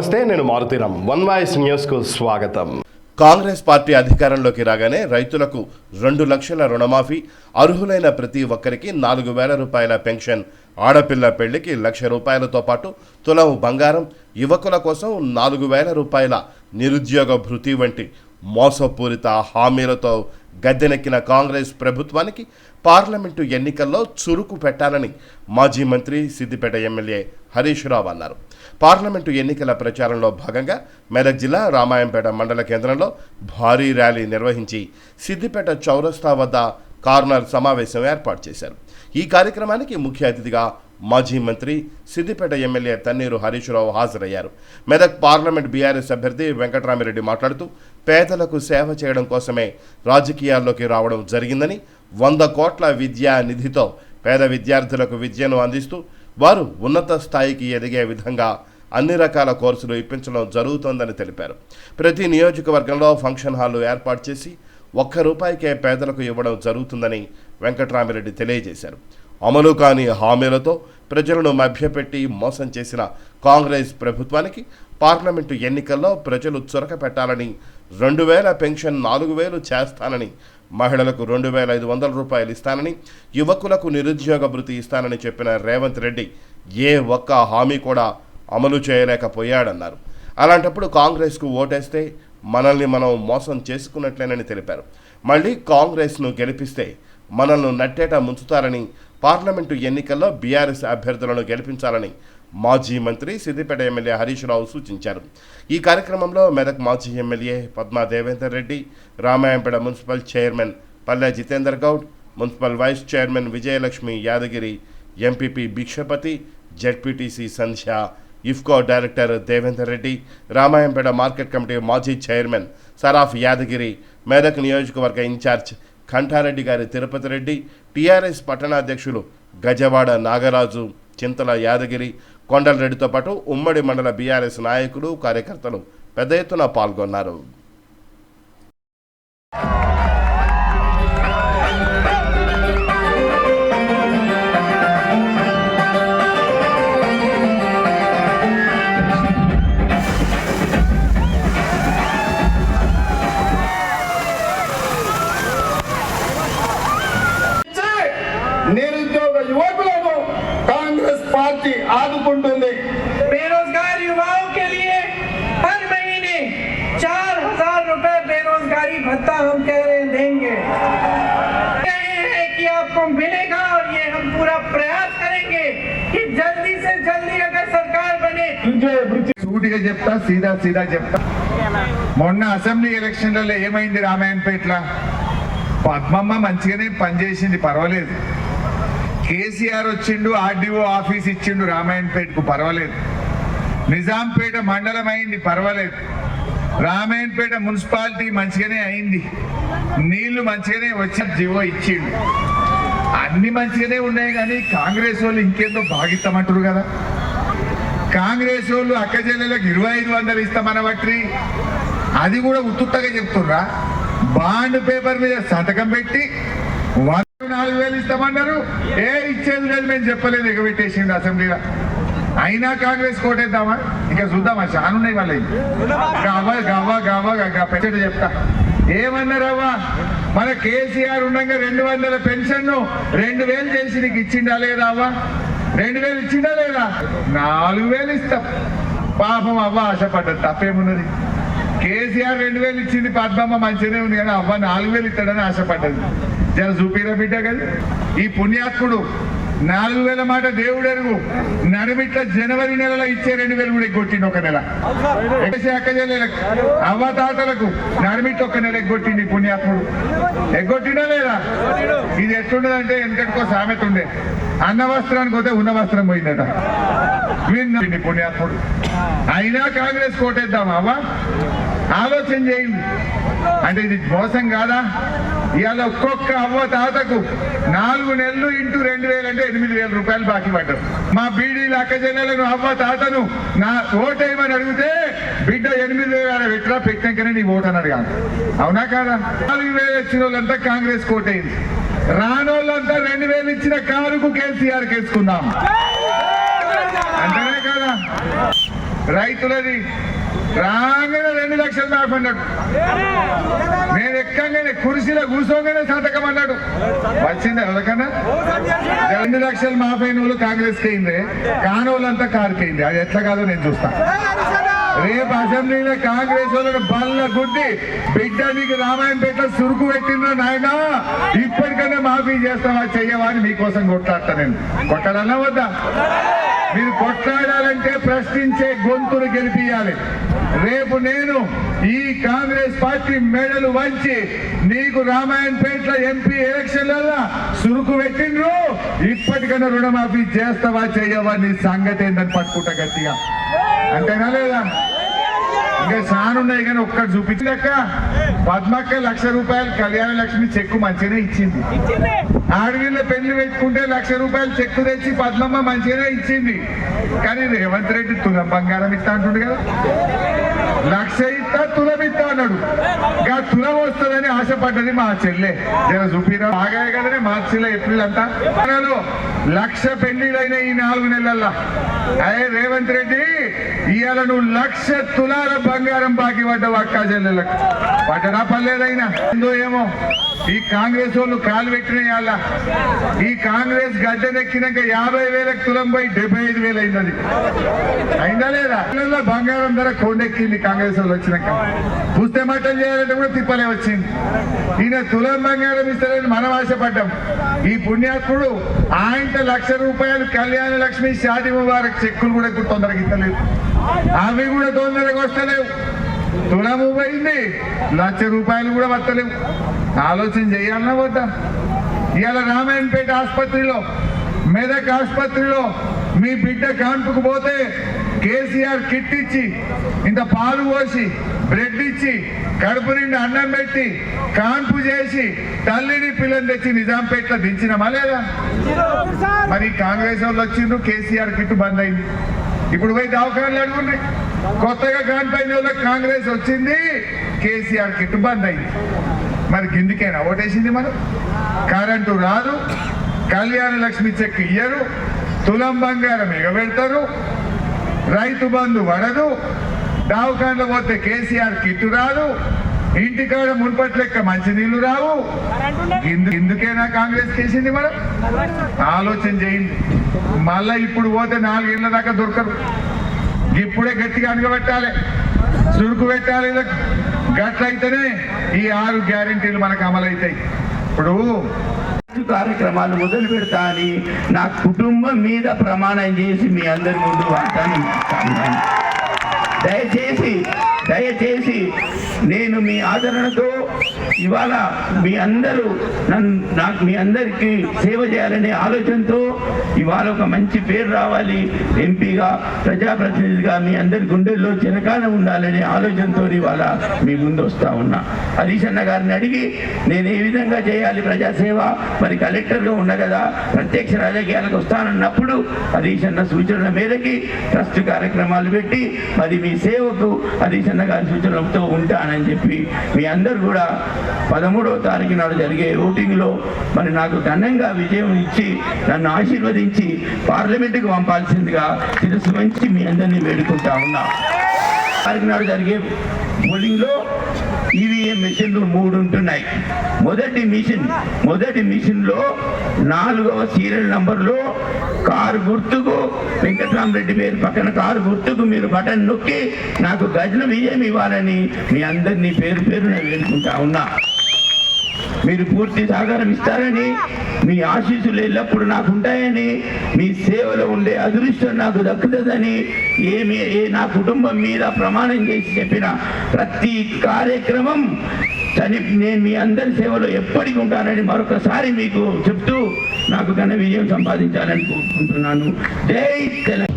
నమస్తే నేను Maruthi Ram one voice న్యూస్కు స్వాగతం. కాంగ్రెస్ పార్టీ అధికారంలోకి రాగానే రైతులకు రెండు లక్షల రుణమాఫీ అర్హులైన ప్రతి ఒక్కరికి నాలుగు వేల రూపాయల పెన్షన్ ఆడపిల్ల పెళ్ళికి లక్ష రూపాయలతో పాటు తులం బంగారం యువకుల కోసం నాలుగు వేల రూపాయల నిరుద్యోగ భృతి వంటి మోసపూరిత హామీలతో గద్దెనెక్కిన కాంగ్రెస్ ప్రభుత్వానికి పార్లమెంటు ఎన్నికల్లో చురుకు పెట్టాలని మాజీ మంత్రి సిద్దిపేట ఎమ్మెల్యే హరీష్ రావు అన్నారు. పార్లమెంటు ఎన్నికల ప్రచారంలో భాగంగా మెదక్ జిల్లా రామాయంపేట మండల కేంద్రంలో భారీ ర్యాలీ నిర్వహించి సిద్దిపేట చౌరస్తా వద్ద కార్నర్ సమావేశం ఏర్పాటు చేశారు. ఈ కార్యక్రమానికి ముఖ్య అతిథిగా మాజీ మంత్రి సిద్దిపేట ఎమ్మెల్యే తన్నీరు హరీష్రావు హాజరయ్యారు. మెదక్ పార్లమెంట్ బీఆర్ఎస్ అభ్యర్థి వెంకటరామిరెడ్డి మాట్లాడుతూ పేదలకు సేవ చేయడం కోసమే రాజకీయాల్లోకి రావడం జరిగిందని వంద కోట్ల విద్యా నిధితో పేద విద్యార్థులకు విద్యను అందిస్తూ వారు ఉన్నత స్థాయికి ఎదిగే విధంగా అన్ని రకాల కోర్సులు ఇప్పించడం జరుగుతోందని తెలిపారు. ప్రతి నియోజకవర్గంలో ఫంక్షన్ హాల్లు ఏర్పాటు చేసి ఒక్క రూపాయికే పేదలకు ఇవ్వడం జరుగుతుందని వెంకట్రామిరెడ్డి తెలియజేశారు. అమలు కాని హామీలతో ప్రజలను మభ్యపెట్టి మోసం చేసిన కాంగ్రెస్ ప్రభుత్వానికి పార్లమెంటు ఎన్నికల్లో ప్రజలు చురక పెట్టాలని రెండు వేల పెన్షన్ నాలుగు వేలు చేస్తానని మహిళలకు రెండు వేల ఐదు వందల రూపాయలు ఇస్తానని యువకులకు నిరుద్యోగ భృతి ఇస్తానని చెప్పిన రేవంత్ రెడ్డి ఏ ఒక్క హామీ కూడా అమలు చేయలేకపోయాడన్నారు. అలాంటప్పుడు కాంగ్రెస్కు ఓటేస్తే మనల్ని మనం మోసం చేసుకున్నట్లేనని తెలిపారు. మళ్ళీ కాంగ్రెస్ను గెలిపిస్తే మనల్ని నట్టేట ముంచుతారని పార్లమెంటు ఎన్నికల్లో బీఆర్ఎస్ అభ్యర్థులను గెలిపించాలని మాజీ మంత్రి సిద్దిపేట ఎమ్మెల్యే హరీష్ రావు సూచించారు. ఈ కార్యక్రమంలో మెదక్ మాజీ MLA Padma Devender Reddy Ramayampet municipal chairman Palle Jitender Goud municipal vice chairman Vijayalakshmi Yadagiri MPP Bhikshapathi ZPTC Sandhya IFFCO director Devender Reddy Ramayampet market committee మాజీ చైర్మన్ సరాఫ్ యాదగిరి మెదక్ నియోజకవర్గ ఇన్ఛార్జ్ కంఠారెడ్డి గారి తిరుపతి రెడ్డి టీఆర్ఎస్ పట్టణాధ్యక్షులు గజవాడ నాగరాజు చింతల యాదగిరి కొండలరెడ్డితో పాటు ఉమ్మడి మండల బీఆర్ఎస్ నాయకులు కార్యకర్తలు పెద్ద ఎత్తున పాల్గొన్నారు. పార్టీ ఆదుకుంటుంది बेरोजगार युवाओं के लिए हर महीने चार हजार रुपए बेरोजगारी भत्ता हम कह रहे हैं देंगे कहे हैं कि आपको मिलेगा और ये हम पूरा प्रयास करेंगे कि जल्दी से जल्दी अगर सरकार बने నిరుద్యోగ వృత్తి సూటిగా చెప్తా సీదా సీదా చెప్తా మొన్న అసెంబ్లీ ఎలక్షన్లలో ఏమైంది రామాయణపేట్ల పద్మమ్మ మంచిగానే పనిచేసింది పర్వాలేదు కేసీఆర్ వచ్చిండు ఆర్డీఓ ఆఫీస్ ఇచ్చిండు రామాయణపేటకు పర్వాలేదు. నిజాంపేట మండలం అయింది పర్వాలేదు. రామాయణపేట మున్సిపాలిటీ మంచిగానే అయింది. నీళ్ళు మంచిగానే వచ్చి జీవో ఇచ్చిండు. అన్ని మంచిగానే ఉన్నాయి కానీ కాంగ్రెస్ వాళ్ళు ఇంకేందో బాగిస్తామంటారు కదా. కాంగ్రెస్ వాళ్ళు అక్క చెల్లెలకు ఇరవై ఐదు వందలు ఇస్తామన్న అది కూడా ఉత్తుత్తగా చెప్తుర్రా. బాండ్ పేపర్ మీద సంతకం పెట్టి నాలుగు వేలు ఇస్తామన్నారు. ఏ ఇచ్చేది లేదు మేము చెప్పలేదు ఎగబెట్టేసిండు అసెంబ్లీలో. అయినా కాంగ్రెస్ కోటేద్దామా? ఇంకా చూద్దామా చాలా ఉన్నాయి వాళ్ళవి గవ్వ గవ్వ గవ్వ పెంచట చెప్తా. ఏమన్నారవ్వా మన కేసీఆర్ ఉండగా రెండు వందల పెన్షన్ రెండు వేలు చేసి నీకు ఇచ్చిండా లేదా అవ్వా? రెండు వేలు ఇచ్చిండా లేదా? నాలుగు వేలు ఇస్తాం. పాపం అవ్వ ఆశపడ్డది తప్పేమున్నది? కేసీఆర్ రెండు వేలు ఇచ్చింది పద్మమ్మ మంచిగానే ఉంది కానీ అవ్వ నాలుగు వేలు ఇస్తాడని ఆశపడ్డది. జర చూపిరా బిడ్డ కదా ఈ పుణ్యాత్ముడు నాలుగు వేల మాట దేవుడు ఎరుగు నడిమిట్ల జనవరి నెలలో ఇచ్చే రెండు వేలు కూడా ఎగ్గొట్టిండు ఒక నెల. ఎగసి అక్క అవ్వ తాతలకు నడిమిట్ల ఒక నెల ఎగ్గొట్టింది పుణ్యాత్ముడు. ఎగ్గొట్టినా లేదా? ఇది ఎట్లుండదంటే వెనకటికో సామెత ఉండే. అన్న వస్త్రానికి పోతే ఉన్న వస్త్రం పోయిందట. విన్న పుణ్యాత్ముడు. అయినా కాంగ్రెస్ కోటేద్దామా అవ్వ. ఆలోచన చేయండి. అంటే ఇది మోసం కాదా? ఇవాళ ఒక్కొక్క అవ్వ తాతకు నాలుగు నెలలు ఇంటూ రెండు వేలు అంటే ఎనిమిది వేల రూపాయలు బాకీ పడ్డారు. మా బీడీల అక్క చెల్లెలను అవ్వ తాతను నా ఓటేయమని అడిగితే బిడ్డ ఎనిమిది వేల పెట్టరా పెట్టినాకనే నీ ఓటు అని అడిగాను. అవునా కాదా? నాలుగు వేలు ఇచ్చిన వాళ్ళంతా కాంగ్రెస్ కోటైంది రానోళ్ళంతా రెండు వేలు ఇచ్చిన కారుకు కేసీఆర్ కేసుకుందాం. అంతేనే కదా? రైతులది రాగానే రెండు లక్షలు మాఫీ అన్నాడు. నేను ఎక్కగానే కుర్చీలో కూర్చోగానే సంతకం అన్నాడు. వచ్చింది ఎవరికన్నా? రెండు లక్షలు మాఫీ అయిన వాళ్ళు కాంగ్రెస్ అయింది కానోళ్ళంతా కారుకైంది అది ఎట్లా కాదో నేను చూస్తా. రేపు అసెంబ్లీలో కాంగ్రెస్ వాళ్ళని బల్ల గుడ్డి బిడ్డ నీకు రామాయణపేట సురుకు పెట్టిందా నాయన? ఇప్పటికన్నా మాఫీ చేస్తావా చెయ్యవా అని మీకోసం కొట్లాడతా నేను. కొట్టాలన్నా వద్దా? మీరు కొట్లాడాలంటే ప్రశ్నించే గొంతులు గెలిపియాలి రేపు నేను ఈ కాంగ్రెస్ పార్టీ మెడలు వంచి నీకు రామాయణపేటలో ఎంపీ ఎలక్షన్లలో సురుకు పెట్టిండ్రు. ఇప్పటికన్నా రుణమాఫీ చేస్తావా చెయ్యవా నీ సంగతి ఏందని పట్టుకుంటా గట్టిగా. అంతేనా లేదా? ఇంకా చాలా ఉన్నాయి కానీ ఒక్కటి చూపించాక పద్మక్క లక్ష రూపాయలు కళ్యాణ లక్ష్మి చెక్కు మంచిగానే ఇచ్చింది. ఆడవిళ్ళ పెళ్ళి పెట్టుకుంటే లక్ష రూపాయలు చెక్కు తెచ్చి పద్మమ్మ మంచిగానే ఇచ్చింది. కానీ రేవంత్ రెడ్డి తులం బంగారం ఇస్తా అంటుండు కదా. లక్ష ఇస్తా తులం ఇస్తా అన్నాడు. ఇంకా తులం వస్తుందని ఆశపడ్డది మా చెల్లె. నేను చూపిరా. ఆగాయ కదనే మార్చిలో ఏప్రిల్ అంతా. లక్ష పెళ్ళిళ్ళైన ఈ నాలుగు నెలల్లో. అయ్యే రేవంత్ రెడ్డి ఇవాళ నువ్వు లక్ష తులాల బంగారం బాకీ పడ్డావు అక్కా చెల్లెలకు. పడ్డడా పర్లేదైనా ఏందో ఏమో. ఈ కాంగ్రెస్ వాళ్ళు కాలు పెట్టిన ఇవాళ ఈ కాంగ్రెస్ గడ్డనెక్కినాక యాభై వేలకు తులం పోయి డెబ్బై ఐదు వేలు అయింది అయిందా లేదా? బంగారం ధర కొండెక్కింది కాంగ్రెస్ వాళ్ళు వచ్చినాక. పుస్తే మట్టలు చేయాలంటే కూడా తిప్పలే వచ్చింది. ఈయన తులం బంగారం ఇస్తారని మనం ఆశపడ్డాం. ఈ పుణ్యాత్ముడు ఆయన లక్ష రూపాయలు కళ్యాణ లక్ష్మి షాది ముబారక్ చెక్కులు కూడా తొందరగా ఇస్తలేవు అవి కూడా తొందరగా వస్తలేవు. తులము పోయింది లక్ష రూపాయలు కూడా వస్తలేవు ఆలోచన చేయాలన్నా వద్దా ఇవాళ రామాయణపేట ఆసుపత్రిలో మెదక్ ఆసుపత్రిలో మీ బిడ్డ కాన్పుకు పోతే కేసీఆర్ కిట్ ఇచ్చి ఇంత పాలు పోసి బ్రెడ్ ఇచ్చి కడుపు నిండి అన్నం పెట్టి కాన్పు చేసి తల్లిని పిల్లని తెచ్చి నిజాంపేటలో దించినమా లేదా? మరి కాంగ్రెస్ వాళ్ళు వచ్చిండ్రు కేసీఆర్ కిట్ బంద్ అయింది ఇప్పుడు పోయి దవాఖానలు అడుగుండ్రి. కొత్తగా కాన్పైన వాళ్ళకి కాంగ్రెస్ వచ్చింది కేసీఆర్ కిట్ బంద్ అయింది. మరి కిందికైనా ఓటేసింది మనం కరెంటు రాదు కళ్యాణ లక్ష్మి చెక్ ఇయ్యరు తులం బంగారం ఎగబెడతారు రైతు బంధు పడదు దావకాండ్లో పోతే కేసీఆర్ కిట్టు రాదు ఇంటికాడ మున్పటి లెక్క మంచినీళ్ళు రావు. ఎందుకైనా కాంగ్రెస్ చేసింది మనం ఆలోచన చేయండి. మళ్ళా ఇప్పుడు పోతే నాలుగేళ్ళ దాకా దొరకరు. ఇప్పుడే గట్టిగా అడగబెట్టాలి చురుకు పెట్టాలి. గట్లయితేనే ఈ ఆరు గ్యారెంటీలు మనకు అమలవుతాయి. ఇప్పుడు కార్యక్రమాలు మొదలు పెడతా అని నా కుటుంబం మీద ప్రమాణం చేసి మీ అందరి ముందు వాడతాను దయచేసి దయచేసి నేను మీ ఆదరణతో ఇవాళ మీ అందరూ నన్ను నాకు మీ అందరికీ సేవ చేయాలనే ఆలోచనతో ఇవాళ ఒక మంచి పేరు రావాలి. ఎంపీగా ప్రజాప్రతినిధిగా మీ అందరి గుండెల్లో చిరకాలం ఉండాలనే ఆలోచనతో ఇవాళ మీ ముందు వస్తా ఉన్నా. హరీష్ అన్న గారిని అడిగి నేను ఏ విధంగా చేయాలి ప్రజాసేవ? మరి కలెక్టర్గా ఉన్న కదా ప్రత్యక్ష రాజకీయాలకు వస్తానన్నప్పుడు హరీష్ అన్న సూచనల మేరకి ట్రస్ట్ కార్యక్రమాలు పెట్టి మరి మీ సేవకు హరీష్ అన్న గారి సూచనలతో చేస్తానని చెప్పి మీ అందరు కూడా పదమూడవ తారీఖు నాడు జరిగే ఓటింగ్లో మరి నాకు ఘనంగా విజయం ఇచ్చి నన్ను ఆశీర్వదించి పార్లమెంటుకు పంపాల్సిందిగా శిరస్సు మీ అందరినీ వేడుకుంటా ఉన్నా. తారీఖు నాడు జరిగే పోలింగ్లో ఈవీఎం మిషన్లు మూడు ఉంటున్నాయి మొదటి మిషన్ మొదటి మిషన్లో నాలుగవ సీరియల్ నంబర్లో కారు గుర్తుకు వెంకటరామరెడ్డి పేరు పక్కన కారు గుర్తుకు మీరు బటన్ నొక్కి నాకు గజన విజయం ఇవ్వాలని మీ అందరినీ పేరు పేరున వేడుకుంటా ఉన్నా. మీరు పూర్తి సహకారం ఇస్తారని మీ ఆశీస్సులు ఎల్లప్పుడూ నాకు ఉంటాయని మీ సేవలో ఉండే అదృష్టం నాకు దక్కుతుందని ఏమి ఏ నా కుటుంబం మీద ప్రమాణం చేసి చెప్పిన ప్రతి కార్యక్రమం చని నేను మీ అందరి సేవలో ఎప్పటికీ ఉంటానని మరొకసారి మీకు చెప్తూ నాకు ఘన విజయం సంపాదించాలని కోరుకుంటున్నాను. జై తెలంగాణ.